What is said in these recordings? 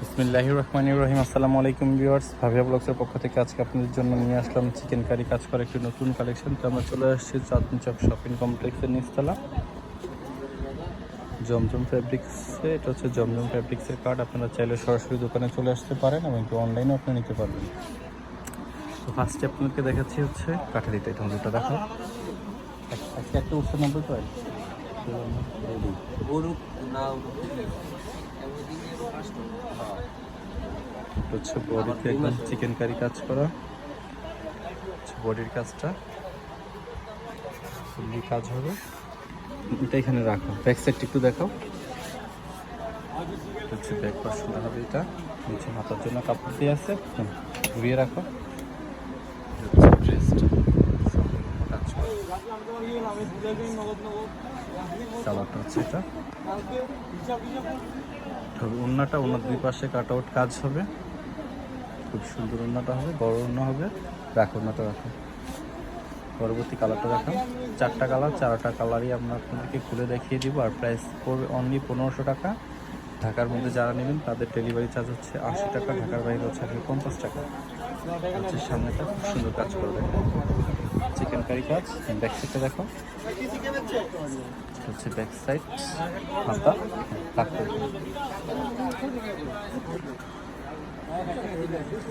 বিসমিল্লাহির রহমানির রহিম। আসসালামু আলাইকুম ভিউয়ার্স, ভাবিয়া ব্লগসের পক্ষ থেকে আজকে আপনাদের জন্য নিয়ে আসলাম চিকেন কারি কাজ করা একটি নতুন কালেকশন তো আমরা চলে আসছি চাঁদনি চক শপিং কমপ্লেক্সের নিচতলা জমজম ফ্যাব্রিক্সে এটা হচ্ছে জমজম ফ্যাব্রিক্সের কার্ড আপনারা চাইলে সরাসরি দোকানে চলে আসতে পারেন এবং একটু অনলাইনেও আপনি নিতে পারবেন। তো ফার্স্টে আপনাদেরকে দেখাচ্ছি হচ্ছে কাঠারিটা এটা দুটো দেখো। আজকে একটা উঠছে নব্বই এটা হচ্ছে বডিতে একদম চিকেন কারি কাজ করা। বডির কাজটা। ফুললি কাজ হবে। এটা এখানে রাখো। ব্যাক সাইডটা একটু দেখাও। হচ্ছে ব্যাক পার্সন হবে এটা। নিচে মাথার জন্য কাপড় দিয়ে আছে। ঘুরিয়ে রাখো এটা হচ্ছে ড্রেসটা করা হচ্ছে এটা। তবে ওড়নাটা ওনার দুই পাশে কাট আউট কাজ হবে। খুব সুন্দর ওড়নাটা হবে, বড় ওড়না হবে। রাখো ওড়নাটা রাখো। পরবর্তী কালারটা দেখান চারটা কালার চারটা কালারই আমরা আপনাদেরকে খুলে দেখিয়ে দিব। আর প্রাইস পড়বে অনলি পনেরোশো টাকা। ঢাকার মধ্যে যারা নেবেন, তাদের ডেলিভারি চার্জ হচ্ছে আশি টাকা। ঢাকার বাইরে হচ্ছে পঞ্চাশ টাকা। হচ্ছে সামনেটা, খুব সুন্দর কাজ করবে। চিকেন কারি কাজ ব্যাক সাইডটা দেখো। হচ্ছে ব্যাক সাইড হাতা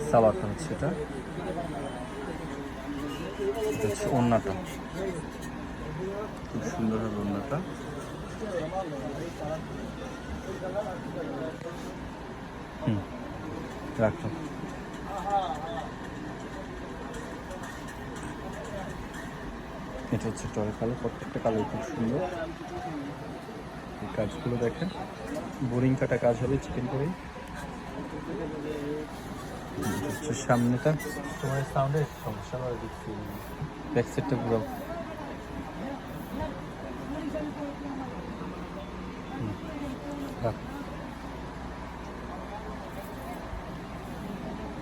সালোয়ারটা হচ্ছে এটা। হচ্ছে ওড়নাটা খুব সুন্দর হবে ওড়নাটা হুম, রাখো। এটা হচ্ছে টয় কালার প্রত্যেকটা কালার খুব সুন্দর। এই কাজগুলো দেখেন। বোরিং কাটা কাজ হবে চিকেন করে হচ্ছে সামনেটা। তোমার সাউন্ডের সমস্যা করে দিচ্ছি। ব্যাক সাইডটা পুরো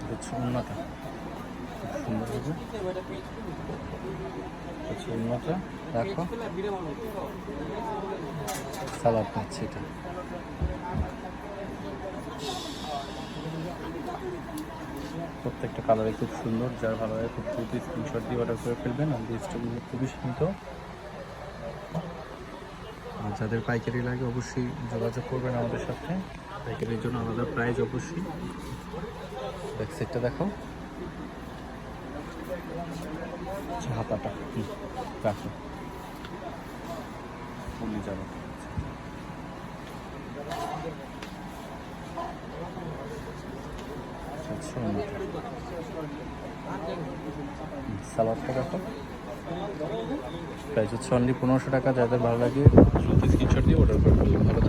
হচ্ছে উন্নতা। রাখো হচ্ছে এটা প্রত্যেকটা কালারে খুব সুন্দর, যার ভালো লাগে খুব দ্রুত স্ক্রিনশট দিয়ে অর্ডার করে ফেলবেন। আর স্টকগুলো খুবই সীমিত। আর যাদের পাইকারি লাগে অবশ্যই যোগাযোগ করবেন আমাদের সাথে। পাইকারির জন্য আলাদা প্রাইস অবশ্যই। ব্যাক সাইডটা দেখো। হাতাটা। হুম, রাখো। কমে যাবে। আচ্ছা সালাদটা দেখো। প্রাইস হচ্ছে অনলি পনেরোশো টাকা যাদের ভালো লাগে স্ক্রিনশট দিয়ে অর্ডার করে ভালো